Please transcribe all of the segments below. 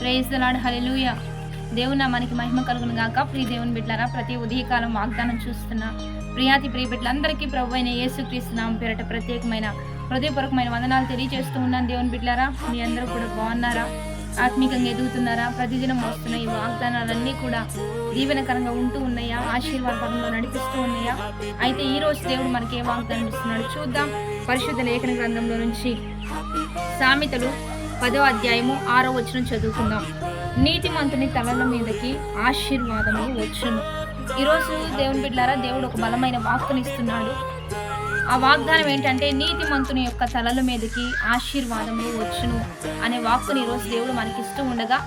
Praise the Lord hallelujah దేవున మనకి మహిమ కలుగును గాక. ప్రియ దేవుని బిడ్డలారా ప్రతి ఉదయకాలం వాగ్దానం చూస్తున్న ప్రియాతి ప్రియ బిడ్డలందరికీ ప్రభు అయిన యేసుక్రీస్తు నామం పేరట ప్రత్యేకమైన హృదయపూర్వకమైన వందనాలు తెలియజేస్తూ ఉన్నాను దేవుని బిడ్డలారా. మీ అందరూ కూడా బాగున్నారా? ఆత్మీకంగా ఎదుగుతున్నారా? ప్రతిదినం వస్తున్న ఈ వాగ్దానాలన్నీ కూడా దీవెనకరంగా ఉంటూ ఉన్నాయా? ఆశీర్వాదంలో నడిపిస్తూ ఉన్నాయా? అయితే ఈ రోజు దేవుడు మనకి ఏ వాగ్దానం ఇస్తున్నాడు చూద్దాం. పరిశుద్ధ లేఖన గ్రంథంలో నుంచి సామెతలు పదో అధ్యాయము ఆరో వచనం చదువుకుందాం. నీతిమంతుని తలల మీదకి ఆశీర్వాదములు వచ్చును. ఈరోజు దేవుని బిడ్డారా దేవుడు ఒక బలమైన వాక్కుని ఇస్తున్నాడు. ఆ వాగ్దానం ఏంటంటే నీతిమంతుని యొక్క తలల మీదకి ఆశీర్వాదములు వచ్చును అనే వాక్కుని ఈరోజు దేవుడు మనకి ఇస్తూ ఉండగా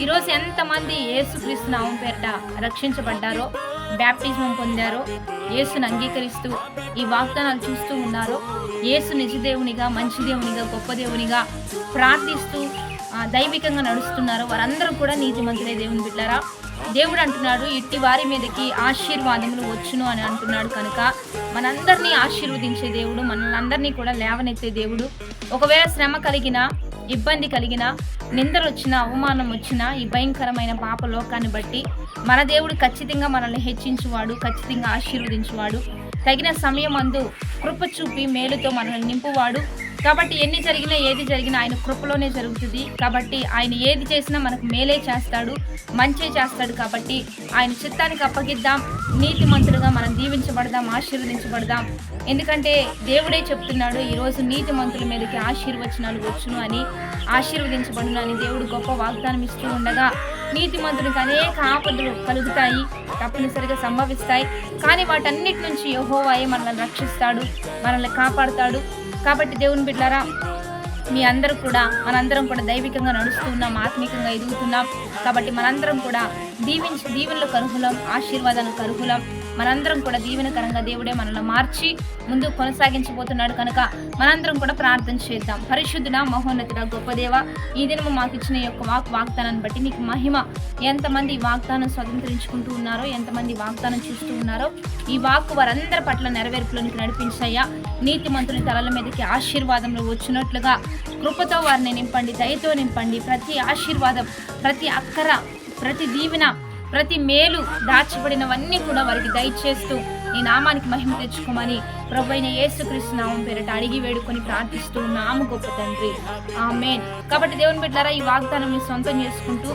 ఈరోజు ఎంతమంది ఏసుక్రీస్తు నామం పేరిట రక్షించబడ్డారో బ్యాప్టిజం పొందారో యేసును అంగీకరిస్తూ ఈ వాగ్దానాలు చూస్తూ ఉన్నారో. యేసు నిజదేవునిగా మంచి దేవునిగా గొప్ప దేవునిగా ప్రార్థిస్తూ దైవికంగా నడుస్తున్నారో. వారందరూ కూడా నీతిమంతులే దేవుని బిడ్డారా. దేవుడు అంటున్నాడు ఇట్టి వారి మీదకి ఆశీర్వాదములు వచ్చును అని అంటున్నాడు కనుక మనందరినీ ఆశీర్వదించే దేవుడు మనందరినీ కూడా లేవనెత్తే దేవుడు. ఒకవేళ శ్రమ కలిగిన ఇబ్బంది కలిగిన నిందలు వచ్చిన అవమానం వచ్చిన ఈ భయంకరమైన పాప లోకాన్ని బట్టి మన దేవుడు ఖచ్చితంగా మనల్ని హెచ్చించువాడు ఖచ్చితంగా ఆశీర్వదించువాడు. తగిన సమయం అందు కృప చూపి మేలుతో మనల్ని నింపువాడు. కాబట్టి ఎన్ని జరిగినా ఏది జరిగినా ఆయన కృపలోనే జరుగుతుంది. కాబట్టి ఆయన ఏది చేసినా మనకు మేలే చేస్తాడు మంచే చేస్తాడు కాబట్టి ఆయన చిత్తానికి అప్పగిద్దాం. నీతిమంతులుగా మనం దీవించబడదాం ఆశీర్వదించబడదాం. ఎందుకంటే దేవుడే చెప్తున్నాడు ఈరోజు నీతి మంతుల మీదకి ఆశీర్వచనాలు వచ్చును అని ఆశీర్వదించబడును అని దేవుడు గొప్ప వాగ్దానం ఇస్తూ ఉండగా నీతిమంతునికి అనేక ఆపదలు కలుగుతాయి తప్పనిసరిగా సంభవిస్తాయి. కానీ వాటన్నిటి నుంచి యహోవాయే మనల్ని రక్షిస్తాడు మనల్ని కాపాడుతాడు. కాబట్టి దేవుని బిడ్డారా మీ అందరూ కూడా మనందరం కూడా దైవికంగా నడుస్తున్నాం ఆత్మికంగా ఆత్మీకంగా ఎదుగుతున్నాం. కాబట్టి మనందరం కూడా దీవించి దీవెనలకు అర్హులం ఆశీర్వాదాలకు అర్హులం మనందరం కూడా దీవెనకరంగా దేవుడే మనల్ని మార్చి ముందు కొనసాగించబోతున్నాడు కనుక మనందరం కూడా ప్రార్థన చేద్దాం. పరిశుద్ధుడ మహోన్నతుడ గొప్ప దేవ ఈ దినము మాకు ఇచ్చిన యొక్క వాక్ వాగ్దానాన్ని బట్టి నీకు మహిమ. ఎంతమంది ఈ వాగ్దానం స్వతంత్రించుకుంటూ ఉన్నారో ఎంతమంది వాగ్దానం చూస్తూ ఉన్నారో ఈ వాక్కు వారందరి పట్ల నెరవేర్పులోనికి నడిపించయ్యా. నీతిమంతుని తలల మీదకి ఆశీర్వాదంలో వచ్చినట్లుగా కృపతో వారిని నింపండి దయతో నింపండి. ప్రతి ఆశీర్వాదం ప్రతి అక్కర ప్రతి దీవెన ప్రతి మేలు దాచబడినవన్నీ కూడా వారికి దయచేస్తూ నీ నామానికి మహిమ తెచ్చుకోమని ప్రభు అయిన యేసుక్రీస్తు నామం పేరిట అడిగి వేడుకొని ప్రార్థిస్తూ నాము గొప్ప తండ్రి. ఆమేన్. కాబట్టి దేవుని బిడ్డారా ఈ వాగ్దానం మీరు సొంతం చేసుకుంటూ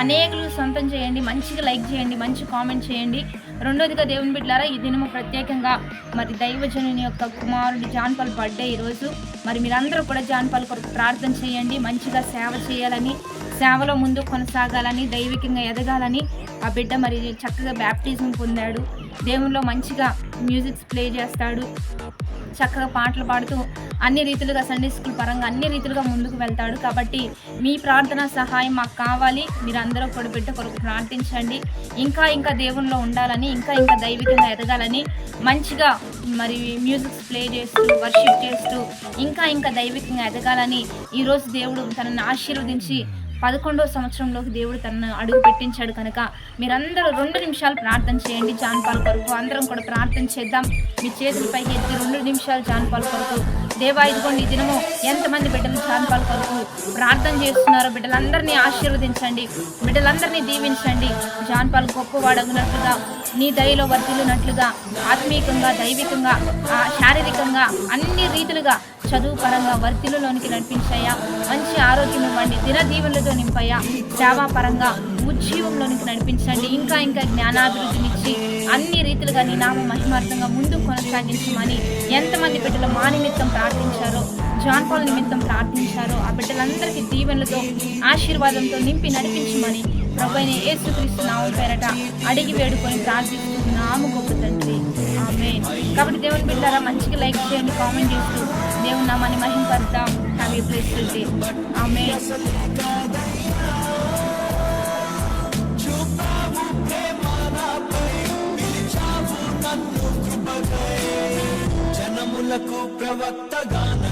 అనేకులు సొంతం చేయండి మంచిగా లైక్ చేయండి మంచి కామెంట్ చేయండి. రెండోదిగా దేవుని బిడ్డారా ఈ దినము ప్రత్యేకంగా మరి దైవజనుని యొక్క కుమారుడి జాన్పాల్ బర్త్డే ఈరోజు. మరి మీరందరూ కూడా జాన్పాల్ కొరకు ప్రార్థన చేయండి మంచిగా సేవ చేయాలని సేవలో ముందు కొనసాగాలని దైవికంగా ఎదగాలని ఆ బిడ్డ మరి చక్కగా బ్యాప్టిజం పొందాడు. దేవుల్లో మంచిగా మ్యూజిక్స్ ప్లే చేస్తాడు. చక్కగా పాటలు పాడుతూ అన్ని రీతిలుగా సండే స్కూల్ పరంగా అన్ని రీతిలుగా ముందుకు వెళ్తాడు. కాబట్టి మీ ప్రార్థన సహాయం మాకు కావాలి. మీరు అందరూ కూడా బిడ్డ కొరకు ప్రార్థించండి. ఇంకా ఇంకా దేవునిలో ఉండాలని ఇంకా ఇంకా దైవికంగా ఎదగాలని మంచిగా మరి మ్యూజిక్స్ ప్లే చేస్తూ వర్షిప్ చేస్తూ ఇంకా ఇంకా దైవికంగా ఎదగాలని ఈరోజు దేవుడు తనని ఆశీర్వదించి పదకొండో సంవత్సరంలోకి దేవుడు తనను అడుగు పెట్టించాడు కనుక మీరందరూ రెండు నిమిషాలు ప్రార్థన చేయండి. జాన్పాల్ కొరకు అందరం కూడా ప్రార్థన చేద్దాం. మీ చేతులపై ఎత్తి రెండు నిమిషాలు జాన్పాల్ కొరకు. దేవా ఇదిగోండి ఈ దినము ఎంతమంది బిడ్డలు జాన్పాల్ కొరకు ప్రార్థన చేస్తున్నారో బిడ్డలందరినీ ఆశీర్వదించండి. బిడ్డలందరినీ దీవించండి. జాన్పాల్ గొప్పవాడగినట్లుగా నీ దయలో వర్తిల్లునట్లుగా ఆత్మీయంగా దైవికంగా ఆ, శారీరకంగా అన్ని రీతులుగా చదువు పరంగా వర్తిలోనికి నడిపించాయా మంచి ఆరోగ్యం ఇవ్వండి దినజీవనలతో నింపయ్యా. సేవా పరంగా ఉజ్జీవంలోనికి నడిపించండి. ఇంకా ఇంకా జ్ఞానాభివృద్ధినిచ్చి అన్ని రీతిలుగా నీ నామ మహిమార్థంగా ముందు కొనసాగించమని ఎంతమంది బిడ్డలు మా నిమిత్తం ప్రార్థించారో జాన్ పాల్ నిమిత్తం ప్రార్థించారో ఆ బిడ్డలందరికీ దీవెనలతో ఆశీర్వాదంతో నింపి నడిపించమని ప్రభు అయిన యేసుక్రీస్తు నామం పేరట అడిగి వేడుకొని ప్రార్థిస్తున్నాము గొప్ప తండ్రి. ఆమె కాబట్టి దేవుని బిడ్డారా మంచిగా లైక్ చేయండి కామెంట్ చేస్తూ దేవుని నామాన్ని మహింపడతాం హ్యాపీ ఏ ప్లేస్ ఆమె జనములకు ప్రవక్తగాన